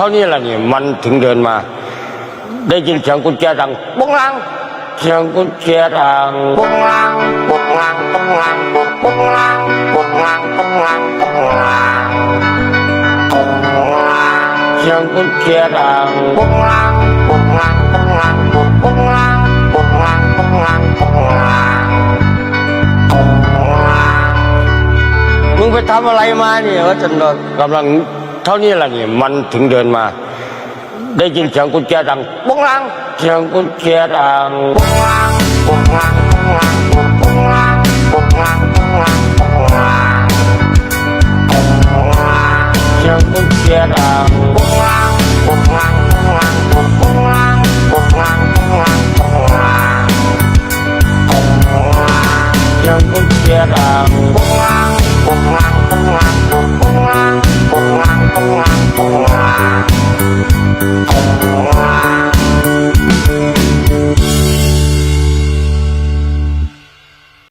เท่านี้แหละนี่มันถึงเดินมา ได้ยินเสียงกุญแจดังปุ้งลังเสียงกุญแจดังปุ้งลังปุ้งลังปุ้งลังปุ้งปุ้งลังปุ้งลังปุ้งลังปุ้งลังปุ้งลังเสียงกุญแจดังปุ้งลังปุ้งลังปุ้งลังปุ้งปุ้งลังปุ้งลังปุ้งลังปุ้งลังปุ้งลังมึงไปทำอะไรมาเนี่ยว่าจันทร์กำลัง เท่านี้แหละนี่มันถึงเดินมา ได้ยินเสียงกุญแจดังปุ้งลังเสียงกุญแจดังปุ้งลังปุ้งลังปุ้งลังปุ้งลังปุ้งลังปุ้งลังปุ้งลังปุ้งลังเสียงกุญแจดังปุ้งลังปุ้งลังปุ้งลังปุ้งลังปุ้งลังปุ้งลังปุ้งลังปุ้งลังเสียงกุญแจดังปุ้งลังปุ้ง ง Bye.